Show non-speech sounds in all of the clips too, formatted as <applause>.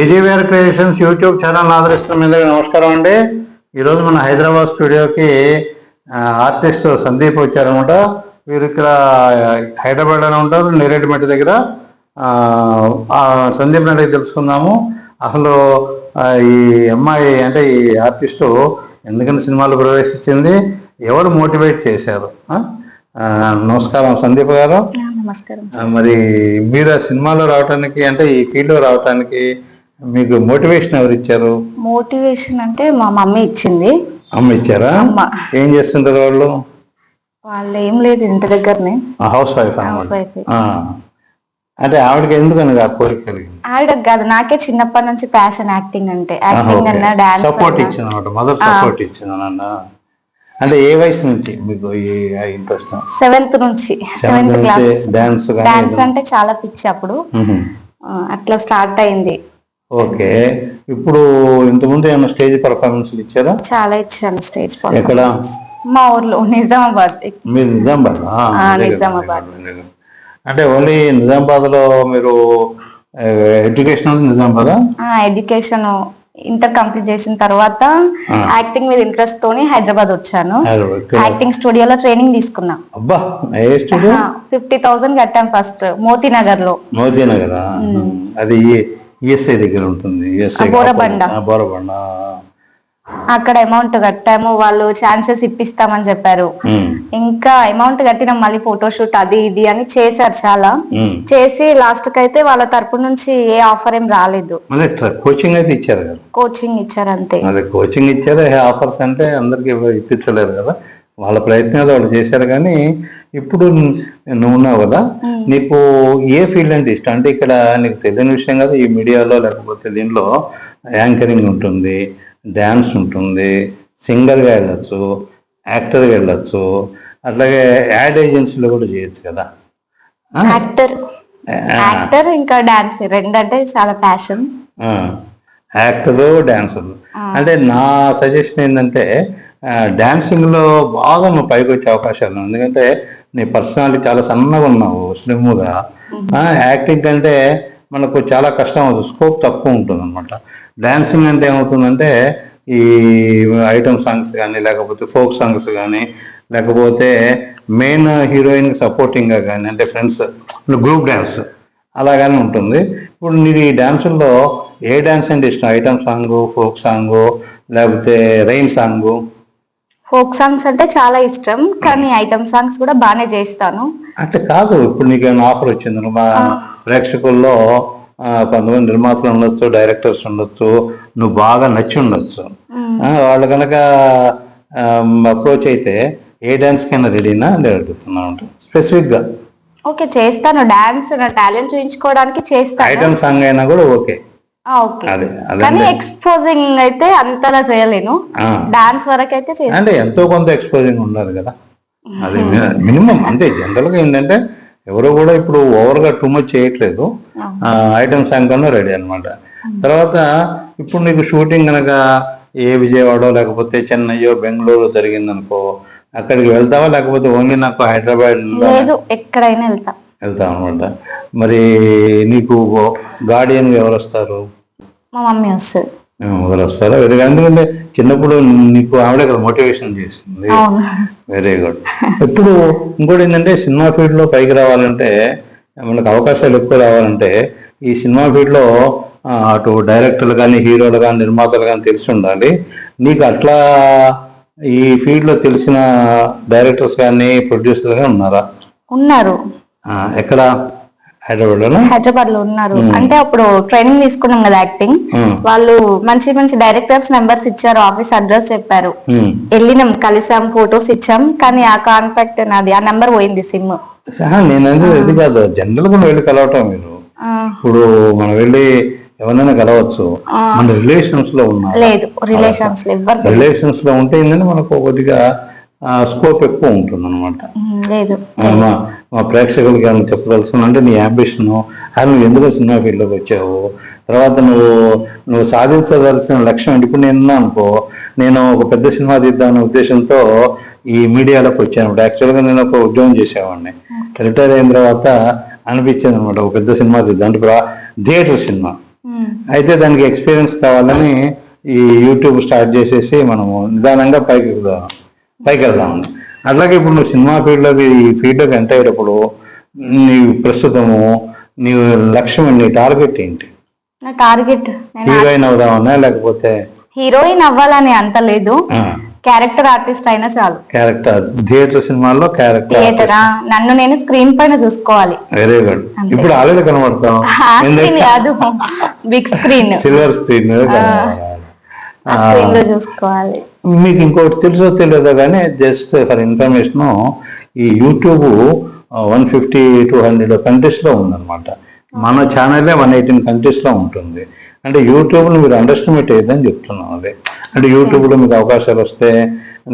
AGVR creations YouTube channel ఆదరిస్తున్న మీ అందరికీ నమస్కారం అండి. ఈరోజు మన హైదరాబాద్ స్టూడియోకి ఆర్టిస్ట్ సందీప్ వచ్చారనమాట. వీరు ఇక్కడ హైదరాబాద్లోనే ఉంటారు నేరేడుమెట్ట దగ్గర. సందీప్ నాయుడు తెలుసుకుందాము. అసలు ఈ అమ్మాయి అంటే ఈ ఆర్టిస్టు ఎందుకని సినిమాలు ప్రవేశించింది? ఎవరు మోటివేట్ చేశారు? నమస్కారం సందీప్ గారు. నమస్కారం. మరి మీరు ఆ సినిమాలో రావడానికి అంటే ఈ ఫీల్డ్లో రావడానికి మీకు మోటివేషన్ ఎవరు ఇచ్చారు? మోటివేషన్ అంటే మా మమ్మీ ఇచ్చింది. అమ్మ ఇచ్చారా? అమ్మ. ఏం చేస్తుంటారు వాళ్ళు? వాళ్ళు ఏం లేదు ఇంటి దగ్గరనే. Housewife housewife. అంటే ఆవిడకి ఎందుకని ఆ కోరిక కలిగింది? ఆవిడ కాదు నాకే చిన్నప్పటి నుంచి ప్యాషన్ యాక్టింగ్ అంటే. యాక్టింగ్ అన్నా డాన్స్ సపోర్ట్ ఇచ్చింది అనమాట మదర్ సపోర్ట్ ఇచ్చింది అన్న అంటే ఏ వయసు నుంచి మీకు ఈ ఇంట్రెస్ట్? సెవెంత్ నుంచి. Seventh class. డాన్స్ డాన్స్ అంటే చాలా పిచ్చి అప్పుడు. అట్లా స్టార్ట్ అయింది. ఓకే. ఇప్పుడు ఇంతకుముందు ఏమైనా స్టేజ్ పర్ఫార్మెన్స్లు ఇచ్చారా? చాలా ఇచ్చాను స్టేజ్ ఎక్కడ? మా ఊర్లో నిజామాబాద్. మీరు నిజామాబాద్ నిజామాబాద్. అంటే ఓన్లీ నిజామాబాద్లో మీరు education Nizamabad? Education inter complete చేసిన తర్వాత యాక్టింగ్ మీద ఇంట్రెస్ట్ తోని హైదరాబాద్ వచ్చాను. యాక్టింగ్ స్టూడియోలో ట్రైనింగ్ తీసుకున్నా. అబ్బా ఏ స్టూడియో? ఫిఫ్టీ థౌసండ్ కట్టాం ఫస్ట్ మోతీ నగర్లో మోదీ నగర్ అది ఈఎస్ఐ దగ్గర ఉంటుంది. ఈఎస్ఐ బోరబండ. బోరబండ అక్కడ అమౌంట్ కట్టాము వాళ్ళు ఛాన్సెస్ ఇప్పిస్తామని చెప్పారు. ఇంకా అమౌంట్ కట్టినాం మళ్ళీ ఫోటోషూట్ అది ఇది అని చేశారు చాలా. చేసి లాస్ట్కి అయితే వాళ్ళ తరపు నుంచి ఏ ఆఫర్ ఏం రాలేదు. కోచింగ్ అయితే ఇచ్చారు కదా? కోచింగ్ ఇచ్చారు అంతే. అదే కోచింగ్ ఇచ్చారు ఆఫర్స్ అంటే అందరికి ఇప్పించలేరు కదా. వాళ్ళ ప్రయత్నాలు వాళ్ళు చేశారు కానీ ఇప్పుడు నువ్వు ఉన్నావు కదా. నీకు ఏ ఫీల్డ్ అంటే ఇష్టం? అంటే ఇక్కడ నీకు తెలియని విషయం కదా ఈ మీడియాలో లేకపోతే దీంట్లో యాంకరింగ్ ఉంటుంది డ్యాన్స్ ఉంటుంది సింగర్గా వెళ్ళొచ్చు యాక్టర్గా వెళ్ళొచ్చు అట్లాగే యాడ్ ఏజెన్సీలో కూడా చేయొచ్చు కదా? యాక్టర్. యాక్టర్ ఇంకా డాన్స్ రెండు అంటే చాలా ప్యాషన్ యాక్టరు డాన్సర్. అంటే నా సజెషన్ ఏంటంటే డాన్సింగ్లో బాగా నువ్వు పైకి వచ్చే అవకాశాలు ఎందుకంటే నీ పర్సనాలిటీ చాలా సన్నగా ఉన్నావు స్లిమ్గా. యాక్టింగ్ అంటే మనకు చాలా కష్టం అవుతుంది స్కోప్ తక్కువ ఉంటుంది అనమాట డాన్సింగ్ అంటే ఏమవుతుందంటే ఈ ఐటమ్ సాంగ్స్ కానీ లేకపోతే ఫోక్ సాంగ్స్ కానీ లేకపోతే మెయిన్ హీరోయిన్ సపోర్టింగ్గా కానీ అంటే ఫ్రెండ్స్ గ్రూప్ డ్యాన్స్ అలాగానే ఉంటుంది. ఇప్పుడు నీకు ఈ డాన్సుల్లో ఏ డాన్స్ అంటే ఇష్టం? ఐటమ్ సాంగ్ ఫోక్ సాంగ్ లేకపోతే రైన్ సాంగ్? ఫోక్ సాంగ్స్ అంటే చాలా ఇష్టం కానీ ఐటమ్ సాంగ్స్ కూడా బాగానే చేస్తాను. అంటే కాదు ఇప్పుడు నీకు ఏమైనా ఆఫర్ వచ్చింది మా ప్రేక్షకుల్లో ఆ, కొంతమంది నిర్మాతలు ఉండొచ్చు డైరెక్టర్స్ ఉండొచ్చు నువ్వు బాగా నచ్చి ఉండొచ్చు. వాళ్ళు కనుక అప్రోచ్ అయితే ఏ డాన్స్ కైనా రెడీనా అని అడుగుతున్నాను స్పెసిఫిక్గా. ఓకే చేస్తాను. డాన్స్ నా టాలెంట్ చూపించుకోవడానికి చేస్తాను. ఐటమ్ సాంగ్ అయినా కూడా ఓకే. కానీ ఎక్స్పోజింగ్ అయితే అంతలా చేయలేను. డాన్స్ వరకు అయితే అంటే ఎంతో కొంత ఎక్స్పోజింగ్ ఉండాలి కదా. అది మినిమం అంతే జనరల్గా ఏంటంటే ఎవరు కూడా ఇప్పుడు ఓవర్గా టూ మచ్ చేయట్లేదు ఐటమ్ సాంగ్ కన్నా రెడీ అన్నమాట. తర్వాత ఇప్పుడు నీకు షూటింగ్ కనుక ఏ విజయవాడ లేకపోతే చెన్నైయో బెంగళూరు జరిగిందనుకో అక్కడికి వెళ్తావా? లేకపోతే ఓన్లీ నాకు హైదరాబాద్ లేదు ఎక్కడైనా వెళ్తా. వెళ్తావు అనమాట మరి నీకు గార్డియన్ ఎవరు వస్తారు? మా మమ్మీ వస్తుంది. ఎవరు వస్తారా? వెరీ ఎందుకంటే చిన్నప్పుడు నీకు ఆవిడే కదా మోటివేషన్ చేసింది. వెరీ గుడ్ ఇప్పుడు ఇంకోటి ఏంటంటే సినిమా ఫీల్డ్లో పైకి రావాలంటే మనకు అవకాశాలు ఎక్కువ రావాలంటే ఈ సినిమా ఫీల్డ్లో అటు డైరెక్టర్లు కానీ హీరోలు కానీ నిర్మాతలు కానీ తెలిసి ఉండాలి. నీకు అట్లా ఈ ఫీల్డ్లో తెలిసిన డైరెక్టర్స్ కానీ ప్రొడ్యూసర్స్ కానీ ఉన్నారా? ఉన్నారు. ఎక్కడ? హైదరాబాద్లో ఉన్నారు. అంటే అప్పుడు ట్రైనింగ్ తీసుకున్నాం కదా యాక్టింగ్. వాళ్ళు మంచి మంచి డైరెక్టర్స్ నెంబర్స్ ఇచ్చారు ఆఫీస్ అడ్రస్ చెప్పారు. వెళ్ళినాం కలిసాం ఫొటోస్ ఇచ్చాం. కానీ ఆ కాంటాక్ట్ నాది ఆ నెంబర్ పోయింది సిమ్. నేను ఇది కాదు. జనరల్గా వెళ్ళి కలవటం మీరు. ఇప్పుడు మనం వెళ్ళి ఎవరైనా కలవచ్చు. మన రిలేషన్స్లో ఉన్నారు లేదు రిలేషన్స్ రిలేషన్స్లో ఉంటే ఏంటంటే మనకు కొద్దిగా స్కోప్ ఎక్కువ ఉంటుంది అనమాట మా ప్రేక్షకులకి ఏమైనా చెప్పదలుచుకున్నా అంటే నీ అంబిషన్ అది నువ్వు ఎందుకు సినిమా ఫీల్డ్లోకి వచ్చావు? తర్వాత నువ్వు నువ్వు సాధించదలసిన లక్ష్యం? ఇప్పుడు నేను అనుకో నేను ఒక పెద్ద సినిమా తీద్దామనే ఉద్దేశంతో ఈ మీడియాలోకి వచ్చాను. యాక్చువల్గా నేను ఒక ఉద్యోగం చేసేవాడిని. రిటైర్ అయిన తర్వాత అనిపించింది అనమాట ఒక పెద్ద సినిమా తీద్దాం. అంటే ఇప్పుడు థియేటర్ సినిమా. అయితే దానికి ఎక్స్పీరియన్స్ కావాలని ఈ యూట్యూబ్ స్టార్ట్ చేసేసి మనము నిదానంగా పైకి ఎక్కుదాం పైకి వెళ్దామని అట్లాగే ఇప్పుడు నువ్వు సినిమా ఫీల్డ్లోకి ఈ ఫీల్డ్లోకి ఎంటర్ అయ్యేటప్పుడు నీ ప్రస్తుతము నీ లక్ష్యం నీ టార్గెట్ ఏంటి? నా టార్గెట్ హీరోయిన్ అవుదామన్నా లేకపోతే? హీరోయిన్ అవ్వాలని అంత లేదు. క్యారెక్టర్ ఆర్టిస్ట్ అయినా చాలు. క్యారెక్టర్ థియేటర్ సినిమాల్లో క్యారెక్టర్ థియేటరా? నన్ను నేను స్క్రీన్ పైన చూసుకోవాలి. Very good. ఇప్పుడు ఆల్రెడీ కనబడతాం కాదు. Big screen. సిల్వర్ స్క్రీన్ చూసుకోవాలి. మీకు ఇంకోటి తెలుసో తెలియదో కానీ జస్ట్ ఫర్ ఇన్ఫర్మేషన్ ఈ YouTube one fifty two hundred కంట్రీస్లో ఉందన్నమాట. మన ఛానలే వన్ ఎయిటీన్ కంట్రీస్లో ఉంటుంది. అంటే యూట్యూబ్ని మీరు అండర్స్టిమేట్ అయ్యదని చెప్తున్నాం అదే. అంటే యూట్యూబ్లో మీకు అవకాశాలు వస్తే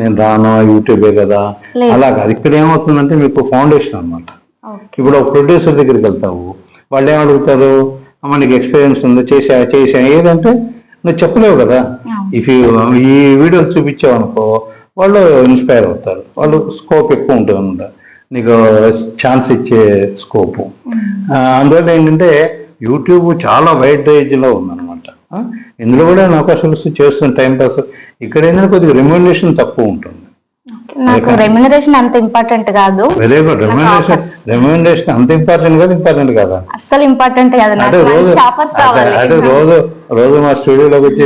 నేను రాను యూట్యూబే కదా. అలా కాదు ఇక్కడ ఏమవుతుందంటే మీకు ఫౌండేషన్ అన్నమాట. ఓకే. ఇప్పుడు ఒక ప్రొడ్యూసర్ దగ్గరికి వెళ్తావు వాళ్ళు ఏం అడుగుతారు? అమ్మ నీకు ఎక్స్పీరియన్స్ ఉంది? చేసా చేసా ఏదంటే నువ్వు చెప్పలేవు కదా. ఇఫ్ ఈ వీడియోలు చూపించావు అనుకో వాళ్ళు ఇన్స్పైర్ అవుతారు. వాళ్ళు స్కోప్ ఎక్కువ ఉంటుంది అనమాట నీకు ఛాన్స్ ఇచ్చే స్కోపు అందువల్ల ఏంటంటే యూట్యూబ్ చాలా వైడ్ రేంజ్లో ఉందన్నమాట. ఇందులో కూడా నేను అవకాశాలు వస్తే చేస్తున్న టైం పాస్ ఇక్కడ ఏంటంటే కొద్దిగా రెమ్యునరేషన్ తక్కువ ఉంటుంది. నాకు రెమ్యునరేషన్ అంత ఇంపార్టెంట్ కాదు. వెరీ గుడ్ రెమ్యునరేషన్ రెమ్యునరేషన్ అంత ఇంపార్టెంట్ కదా ఇంపార్టెంట్ కదా? అస్సలు ఇంపార్టెంట్ కాదు అంటే నాకు రోజు రోజు రోజు మా స్టూడియోలోకి వచ్చి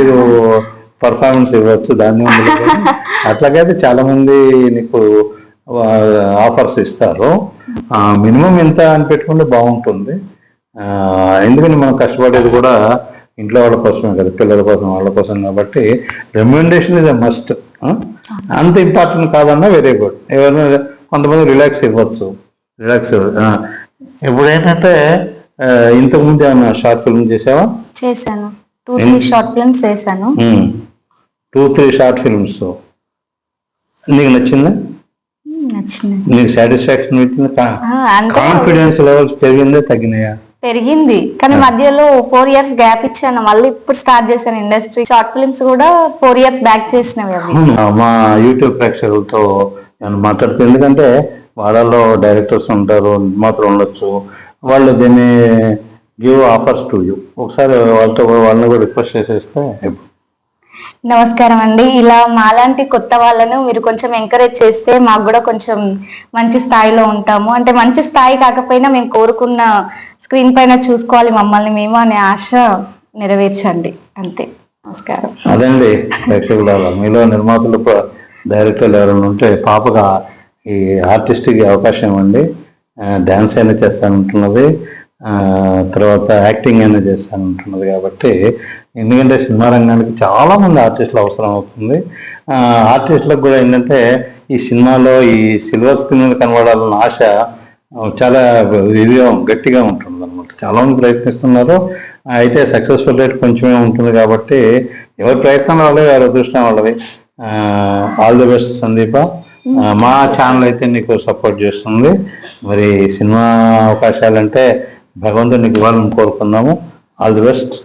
పర్ఫార్మెన్స్ ఇవ్వచ్చు దాన్ని <laughs> అట్లాగైతే చాలా మంది నీకు ఆఫర్స్ ఇస్తారు. మినిమం ఎంత అని పెట్టుకుంటే బాగుంటుంది. ఎందుకంటే మనం కష్టపడేది కూడా ఇంట్లో వాళ్ళ కోసమే కదా పిల్లల కోసం వాళ్ళ కోసం కాబట్టి రెమ్యునరేషన్ ఇస్ ఎ మస్ట్ అంత ఇంపార్టెంట్ కాదన్నా వెరీ గుడ్ ఎవరైనా కొంతమంది రిలాక్స్ ఇవ్వచ్చు. రిలాక్స్ ఇప్పుడు ఏంటంటే ఇంతకుముందు ఏమైనా షార్ట్ ఫిల్మ్ చేసావా? చేశాను. టూ త్రీ షార్ట్ ఫిల్మ్స్ చేశాను టూ త్రీ షార్ట్ ఫిల్మ్స్. నీకు నచ్చిందా? నీకు సాటిస్ఫాక్షన్ ఇచ్చింది కాన్ఫిడెన్స్ లెవెల్స్ పెరిగిందా తగ్గినాయా? పెరిగింది. కానీ మధ్యలో ఫోర్ ఇయర్స్ గ్యాప్ ఇచ్చాను. మళ్ళీ ఇప్పుడు స్టార్ట్ చేశాను ఇండస్ట్రీ. షార్ట్ ఫిల్మ్స్ కూడా ఫోర్ ఇయర్స్ బ్యాక్ చేసినవి మా యూట్యూబ్ ప్రేక్షకులతో నేను మాట్లాడుతూ ఎందుకంటే వాళ్ళలో డైరెక్టర్స్ ఉంటారు నిర్మాతలు ఉండొచ్చు. వాళ్ళు దీన్ని గివ్ ఆఫర్స్ టు యూ ఒకసారి వాళ్ళతో వాళ్ళని కూడా రిక్వెస్ట్ చేసేస్తే నమస్కారం అండి. ఇలా మాలాంటి కొత్త వాళ్ళను మీరు కొంచెం ఎంకరేజ్ చేస్తే మాకు కూడా కొంచెం మంచి స్థాయిలో ఉంటాము. అంటే మంచి స్థాయి కాకపోయినా మేము కోరుకున్న స్క్రీన్ పైన చూసుకోవాలి మమ్మల్ని మేము అనే ఆశ నెరవేర్చండి. అంతే. నమస్కారం. అదండి. ప్రేక్షకులారా మీలో నిర్మాతలు డైరెక్టర్లు ఎవరైనా ఉంటే పాపగా ఈ ఆర్టిస్ట్కి అవకాశం ఇవ్వండి డ్యాన్స్ అయినా చేస్తానంటున్నది. తర్వాత యాక్టింగ్ అనేది అయినా చేస్తానంటున్నది కాబట్టి ఎందుకంటే సినిమా రంగానికి చాలా మంది ఆర్టిస్టులు అవసరం అవుతుంది. ఆర్టిస్టులకు కూడా ఏంటంటే ఈ సినిమాలో ఈ సిల్వర్ స్క్రీన్ మీద కనబడాలన్న ఆశ చాలా ఇదిగా గట్టిగా ఉంటుంది అనమాట చాలా మంది ప్రయత్నిస్తున్నారు. అయితే సక్సెస్ఫుల్ రేట్ కొంచెమే ఉంటుంది కాబట్టి ఎవరి ప్రయత్నం వాళ్ళే వారి అదృష్టం వాళ్ళవి ఆల్ ది బెస్ట్ సందీప. మా ఛానల్ అయితే నీకు సపోర్ట్ చేస్తుంది. మరి సినిమా అవకాశాలంటే భగవంతుడు ఇవ్వాలని కోరుకున్నాము. All the best.